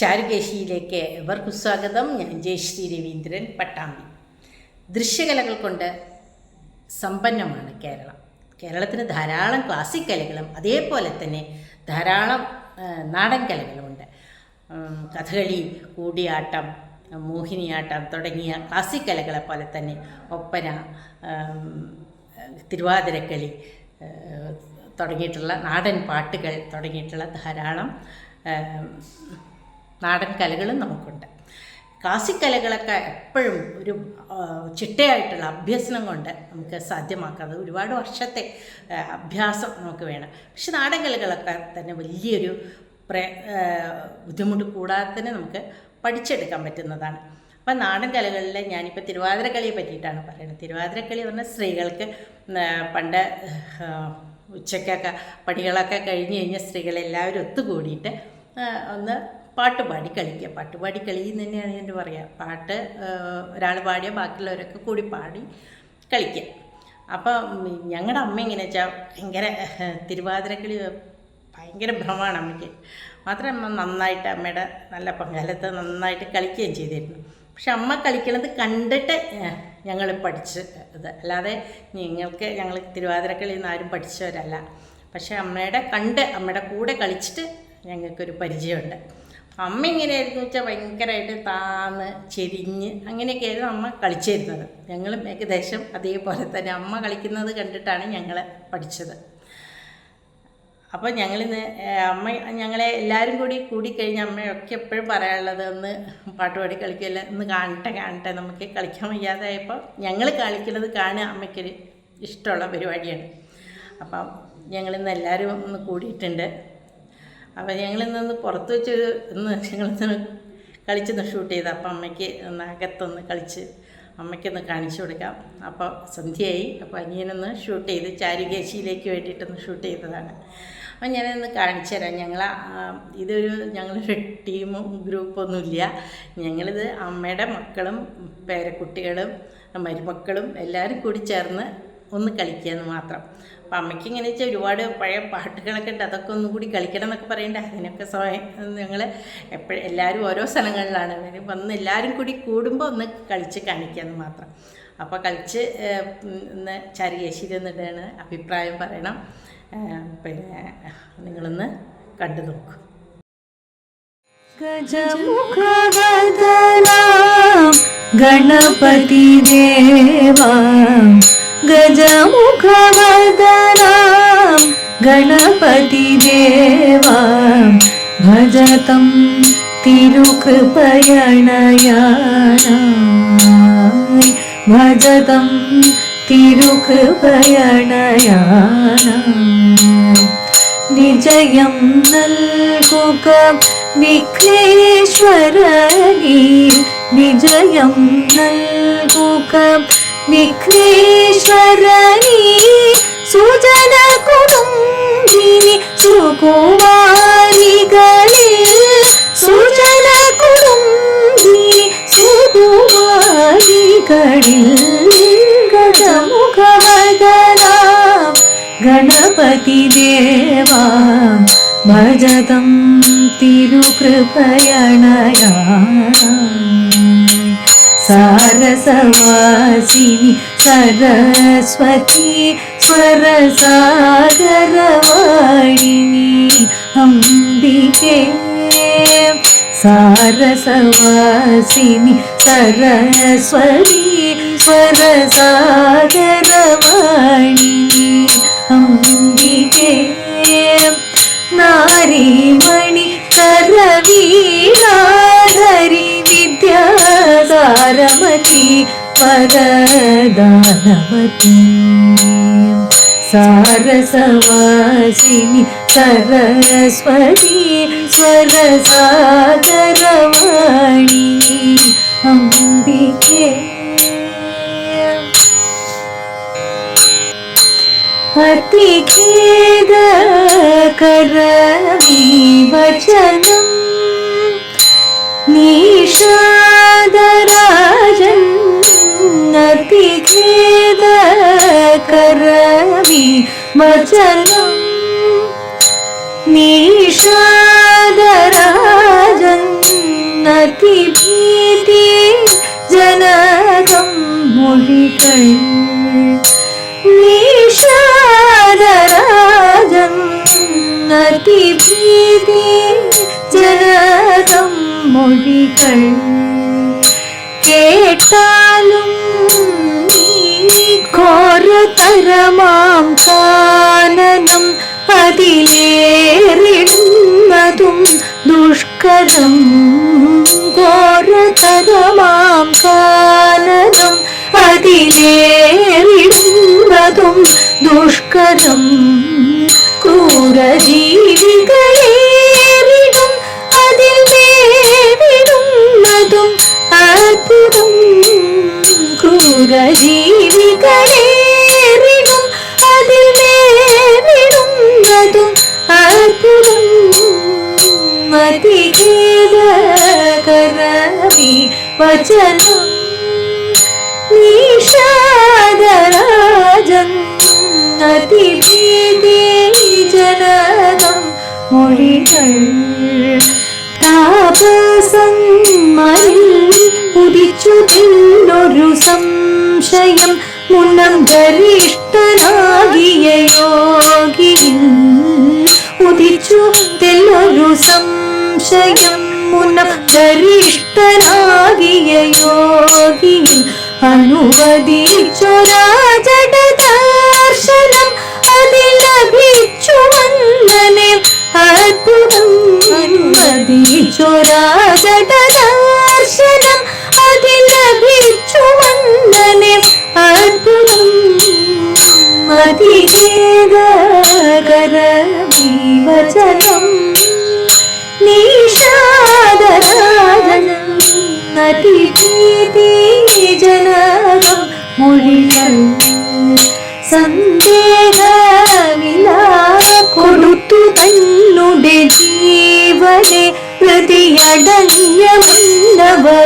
ചാരുകേശിയിലേക്ക് എവർക്കും സ്വാഗതം. ഞാൻ ജയശ്രീ രവീന്ദ്രൻ പട്ടാമ്പി. ദൃശ്യകലകൾ കൊണ്ട് സമ്പന്നമാണ് കേരളം. കേരളത്തിന് ധാരാളം ക്ലാസിക് കലകളും അതേപോലെ തന്നെ ധാരാളം നാടൻ കലകളുമുണ്ട് കഥകളി കൂടിയാട്ടം മോഹിനിയാട്ടം തുടങ്ങിയ ക്ലാസിക് കലകളെ പോലെ തന്നെ ഒപ്പന തിരുവാതിരക്കളി തുടങ്ങിയിട്ടുള്ള നാടൻ പാട്ടുകൾ തുടങ്ങിയിട്ടുള്ള ധാരാളം നാടൻ കലകളും നമുക്കുണ്ട്. ക്ലാസിക് കലകളൊക്കെ എപ്പോഴും ഒരു ചിട്ടയായിട്ടുള്ള അഭ്യസനം കൊണ്ട് നമുക്ക് സാധ്യമാക്കാതെ ഒരുപാട് വർഷത്തെ അഭ്യാസം നമുക്ക് വേണം. പക്ഷെ നാടൻ കലകളൊക്കെ തന്നെ വലിയൊരു പ്രേ ബുദ്ധിമുട്ട് കൂടാതെ തന്നെ നമുക്ക് പഠിച്ചെടുക്കാൻ പറ്റുന്നതാണ്. അപ്പം നാടൻ കലകളിൽ ഞാനിപ്പോൾ തിരുവാതിരക്കളിയെ പറ്റിയിട്ടാണ് പറയുന്നത്. തിരുവാതിരക്കളി പറഞ്ഞാൽ സ്ത്രീകൾക്ക് പണ്ട് ഉച്ചക്കൊക്കെ പണികളൊക്കെ കഴിഞ്ഞ് കഴിഞ്ഞാൽ സ്ത്രീകളെല്ലാവരും ഒത്തുകൂടിയിട്ട് ഒന്ന് പാട്ട് പാടി കളിക്കുക. പാട്ട് പാടി കളി എന്ന് തന്നെയാണ് ഞാൻ പറയുക പാട്ട് ഒരാൾ പാടിയ ബാക്കിയുള്ളവരൊക്കെ കൂടി പാടി കളിക്കുക. അപ്പം ഞങ്ങളുടെ അമ്മ എങ്ങനെ വെച്ചാൽ ഭയങ്കര തിരുവാതിരക്കളി ഭയങ്കര ഭ്രമമാണ് അമ്മയ്ക്ക്. മാത്രമല്ല നന്നായിട്ട് അമ്മയുടെ നല്ല പങ്കാലത്ത് നന്നായിട്ട് കളിക്കുകയും ചെയ്തിരുന്നു. പക്ഷെ അമ്മ കളിക്കുന്നത് കണ്ടിട്ട് ഞങ്ങൾ പഠിച്ച് ഇത് അല്ലാതെ ഞങ്ങൾക്ക് ഞങ്ങൾ തിരുവാതിരക്കളി നിന്ന് ആരും പഠിച്ചവരല്ല. പക്ഷേ അമ്മയുടെ കണ്ട് അമ്മയുടെ കൂടെ കളിച്ചിട്ട് ഞങ്ങൾക്കൊരു പരിചയമുണ്ട്. അമ്മ എങ്ങനെയായിരുന്നു വെച്ചാൽ ഭയങ്കരമായിട്ട് താന്ന് ചെരിഞ്ഞ് അങ്ങനെയൊക്കെയായിരുന്നു അമ്മ കളിച്ചിരുന്നത്. ഞങ്ങളും ഏകദേശം അതേപോലെ തന്നെ അമ്മ കളിക്കുന്നത് കണ്ടിട്ടാണ് ഞങ്ങൾ പഠിച്ചത്. അപ്പോൾ ഞങ്ങളിന്ന് അമ്മ ഞങ്ങളെ എല്ലാവരും കൂടി കൂടിക്കഴിഞ്ഞ് അമ്മയൊക്കെ എപ്പോഴും പറയാനുള്ളത് ഒന്ന് പാട്ടുപാടി കളിക്കില്ല ഒന്ന് കാണട്ടെ കാണട്ടെ നമുക്ക് കളിക്കാൻ വയ്യാതായപ്പോൾ ഞങ്ങൾ കളിക്കുന്നത് കാണുക അമ്മയ്ക്കൊരു ഇഷ്ടമുള്ള പരിപാടിയാണ്. അപ്പം ഞങ്ങളിന്ന് എല്ലാവരും ഒന്ന് കൂടിയിട്ടുണ്ട്. അപ്പോൾ ഞങ്ങളിന്നൊന്ന് പുറത്ത് വെച്ചൊരു ഇന്ന് ഞങ്ങളിന്ന് കളിച്ചൊന്ന് ഷൂട്ട് ചെയ്ത്. അപ്പം അമ്മയ്ക്ക് ഒന്ന് അകത്തൊന്ന് കളിച്ച് അമ്മയ്ക്കൊന്ന് കാണിച്ചു കൊടുക്കാം. അപ്പോൾ സന്ധ്യയായി. അപ്പോൾ അനിയനൊന്ന് ഷൂട്ട് ചെയ്ത് ചാരുകേശിയിലേക്ക് വേണ്ടിയിട്ടൊന്ന് ഷൂട്ട് ചെയ്തതാണ്. അപ്പം ഞാനൊന്ന് കാണിച്ചു തരാം. ഞങ്ങൾ ഇതൊരു ഞങ്ങളൊരു ടീമും ഗ്രൂപ്പൊന്നുമില്ല ഞങ്ങളിത് അമ്മയുടെ മക്കളും പേരക്കുട്ടികളും മരുമക്കളും എല്ലാവരും കൂടി ചേർന്ന് ഒന്ന് കളിക്കുകയെന്ന് മാത്രം. അപ്പം അമ്മയ്ക്ക് ഇങ്ങനെ വെച്ചാൽ ഒരുപാട് പഴയ പാട്ടുകളൊക്കെ ഉണ്ട് അതൊക്കെ ഒന്നും കൂടി കളിക്കണം എന്നൊക്കെ പറയണ്ടേ അതിനൊക്കെ സമയം ഞങ്ങൾ എപ്പോഴും എല്ലാവരും ഓരോ സ്ഥലങ്ങളിലാണ് അവര് വന്ന് എല്ലാവരും കൂടി കൂടുമ്പോൾ ഒന്ന് കളിച്ച് കാണിക്കാമെന്ന് മാത്രം അപ്പോൾ കളിച്ച് ഏഹ്, ഉം, ഒന്ന് ചരിയേശ്ശേരി എന്നിട്ടാണ് അഭിപ്രായം പറയണം ഏഹ്, പിന്നെ നിങ്ങളൊന്ന് കണ്ടു നോക്കൂ गजमुखवदना गणपतिदेवा गजमुखवदना गणपतिदेवा भजतं तिरुकृपयणयानाय भजतं तिरुकृपयणयानाय വിജയം നൽകുക വിഘ്നേശ്വരനീ വിജയം നൽകുക విఘ్నేశ్వరని సుజన కుటుంబిని సుకుమారి గలి సుజన కుటుంబిని సుకుమారి గడిల్ గజముఖవదనాం గణపతి దేవా भजतं तिरुकृपयणया सारसवासिनि सरस्वती स्वरसागरवाणिनि अम्बिके सारसवासिनि सरस्वती स्वरसागर വരദാനവതി സാരസവാസിനി സരസ്വതി സ്വരസാഗരവാണി അംബികേ. അതിഖേദകരമീ വചനം അതിഖേദകരമീ മചലം നിഷാദരാജൻ അതിഭീതി ജനകം മൊഴികൾ. നിഷാദരാജൻ അതിഭീതി ജനകം മൊഴികൾ. കേട്ടാലും ഘോരതരമാം കാനനം അതിലേറിടുന്നതും ദുഷ്കരം ഘോരതരമാം കാനനം അതിലേറിടുന്നതും ദുഷ്കരം ക്രൂരജീവികളേറിടും ക്രൂരജീവികളേറിടും അതിൽ നേരിടുന്നതും അത്ഭുതം അതിഖേദകരമി വചനം. നിഷാദരാജൻ അതിഭീതി ജനകം മൊഴികൾ. താപസന്മരിൽ ഉദിച്ചു നിന്നൊരു സംശയം മുന്നം ഗരിഷ്ഠനാകിയ യോഗിയിൽ ഉദിച്ചു തെല്ലൊരു സംശയം മുന്നം ഗരിഷ്ഠനാകിയ യോഗിയിൽ അനുവദിച്ചൊരാജട ദർശനം അതിൽ ലഭിച്ചു വന്ദനെ അത്ഭുതം അനുവദിച്ചൊരാജട അത്ഭുതം അതിഖേദകരമീ വചനം നിഷാദരാജനം അതിഭീതി ജനകം മൊഴികൾ സന്ദേഹമില്ല കൊടുത്തു തന്നുടെ ജീവനെ പ്രതിയടഞ്ഞ മുന്നവമേനിയിൽ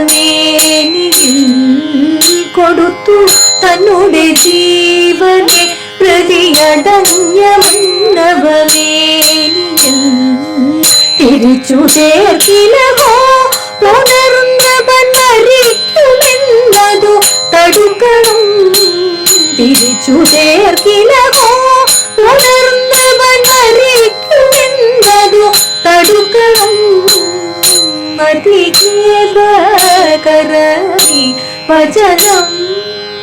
കൊടുത്തു തന്നുടെ ജീവനെ പ്രതിയടഞ്ഞ മുന്നവമേനിയിൽ തിരിച്ചു ചേർക്കിലഹോ പുണർന്നവൻ മരിക്കുമെന്നതു തടുക്കണം. തിരിച്ചു ചേർക്കിലഹോ പുണർന്നവൻ വചനം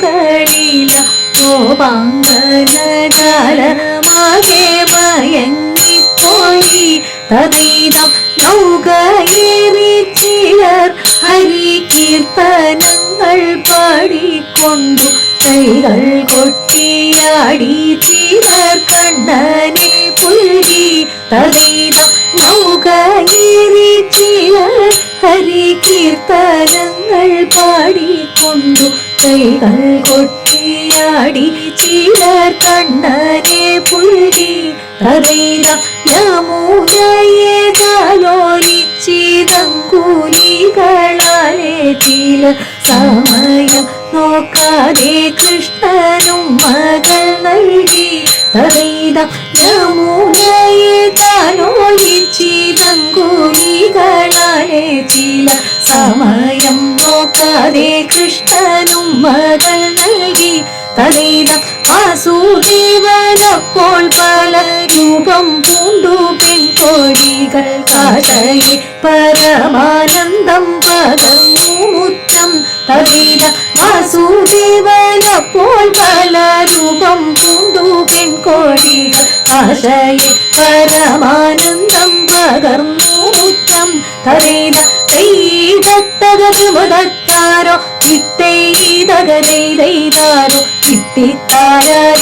ലീലാവജസുകളില ഗോപാങ്കന ജാലമാകെ മയങ്ങിപ്പോയി. തദൈതം നൗകയേറി ചിലർ ഹരി കീർത്തനങ്ങൾ പാടിക്കൊണ്ടു കൈകൾ കൊട്ടിയാടി. ചിലർ കണ്ണനെ പുൽകി തദൈതം നൗകയേറി ചിലർ ഹരി കീർത്തനങ്ങൾ പാടിക്കൊണ്ടു കൈകൾ കൊട്ടിയാടി ചിലർ കണ്ണനെ പുള്ളി തദൈതം യമുനയെ താലോലിച്ചിതങ്കൂലികളാലെ ചില സമയം നോക്കാതെ കൃഷ്ണനും മകൾ നൽകി. തദൈതം യമുനയെ താലോലിച്ചിതങ്കൂലികളാലെ ചില സമയം നോക്കാതെ കൃഷ്ണനും മകൾ നൽകി. തദൈതം വാസുദേവനപ്പോൾ പല രൂപം പൂണ്ടു പെൺകോഴികൾ കാശയിൽ പരമാനന്ദം പകർന്നു. മുറ്റം വാസുദേവന വാസുദേവനപ്പോൾ പല രൂപം പൂണ്ടു പെൺകോഴികൾ ആശയ പരമാനന്ദം പകർന്നു മുറ്റം തദൈത ചിത്തൈ തകരൈ ഇത്തിത്താര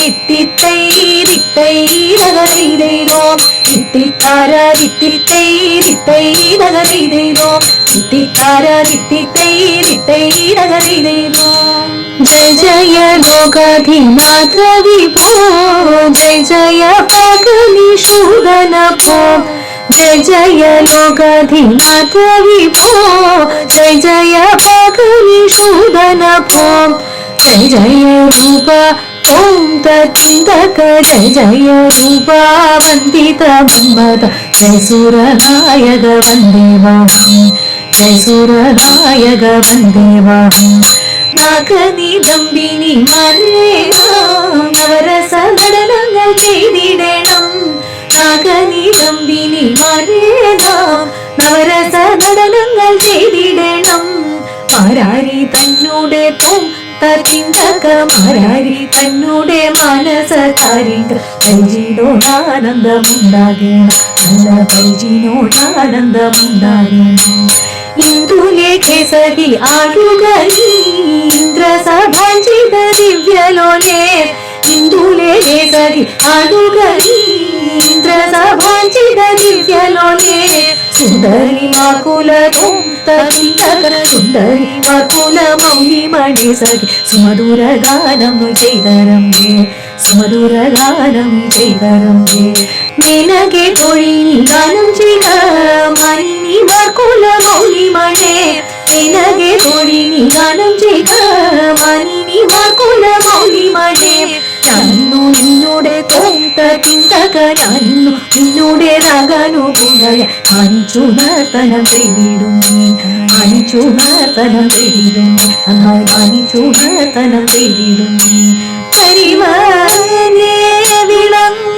ഇത്തിത്തൈ ഇത്തൈതകരൈതൈരോ ഇത്തിത്ത തിത്തിത്താര തിത്തിത്തൈ തിത്തൈ നഗരീതോ തിത്തിത്താര തിത്തിത്തൈ തിത്തൈ നഗരീതോ ജയ ജയ ലോകാധിനാഥ വിഭോ ജയ ജയ പകലി ശൂദന ഭോ ജയ ജയ ലോകാധിനാഥ വിഭോ ജയ ജയ പകലി ശൂദന ജയ ജയ രൂപ ഓം തത്തിന്തക ജയ ജയ രൂപ വന്ദിത മന്മത ജയ സുരനായക വന്ദേവാഹം ജയ സുരനായക വന്ദേവാഹം നാഗനി ദമ്പിനി നവരസ നടനങ്ങൾ ചെയ്തിടണം നാഗനി ദമ്പിനി നവരസ നടനങ്ങൾ ചെയ്തിടണം ആരാരി തന്നോടെ തോം ತರಿಂದಕ ಮರಾರಿ ತನ್ನುಡೆ ಮನಸ ತಾರಿಂಗ ಪೈಜಿನೋಡಾನಂದ ಮುಂದಾಗೇಣ ನನ್ನ ಪೈಜಿನೋಡಾನಂದ ಮುಂದಾಗೇಣ ಇಂದು ಲೇಖೆ ಸರಿ ಆಡುಗರಿ ಇಂದ್ರ ಸಭಾಂಚಿತ ದಿವ್ಯಲೋಲೇ చేసది అనుగరీంద్ర సభాంచిత దివ్యలోనే సుందరి మాకుల సుందరి మాకుల మౌలిమణి సఖి సుమధుర గానము చేదరం సుమధుర గానం చేదరం నినగే తొழில் గానం చేయ మణి మాకుల మౌలిమణే నినగే తొழிల్ గానం చేయ మణి మాకుల మౌలిమణే ഞാനിന്നു നിന്നോടെ ഞാനിന്നു നിന്നോടെ രാഗാനുകൂലയ അഞ്ചു നർത്തനം ചെയ്തിടും അഞ്ചു നർത്തനം ചെയ്തിടും കാണിച്ചു നർത്തനം ചെയ്തിടും വിളങ്ങുന്ന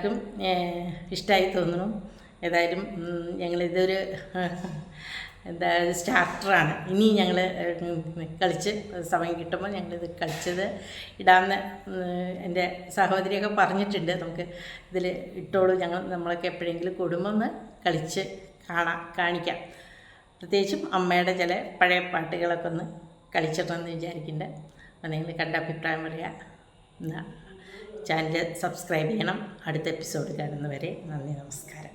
എല്ലാവർക്കും ഇഷ്ടമായി തോന്നുന്നു. ഏതായാലും ഞങ്ങളിതൊരു എന്താ സ്റ്റാർട്ടറാണ്. ഇനി ഞങ്ങൾ കളിച്ച് സമയം കിട്ടുമ്പോൾ ഞങ്ങളിത് കളിച്ചത് ഇടാമെന്ന് എന്റെ സഹോദരിയൊക്കെ പറഞ്ഞിട്ടുണ്ട്. നമുക്ക് ഇതിൽ ഇട്ടോളൂ. ഞങ്ങൾ നമ്മളൊക്കെ എപ്പോഴെങ്കിലും കൂടുമ്പോൾ ഒന്ന് കളിച്ച് കാണാം കാണിക്കാം. പ്രത്യേകിച്ചും അമ്മയുടെ ചില പഴയ പാട്ടുകളൊക്കെ ഒന്ന് കളിച്ചിട്ടുണ്ടെന്ന് വിചാരിക്കുന്നുണ്ട്. അപ്പോൾ നിങ്ങൾ കണ്ട അഭിപ്രായം പറയാം. എന്നാൽ ചാനൽ സബ്സ്ക്രൈബ് ചെയ്യണം. അടുത്ത എപ്പിസോഡ് കാണുന്നവരെ നന്ദി നമസ്കാരം.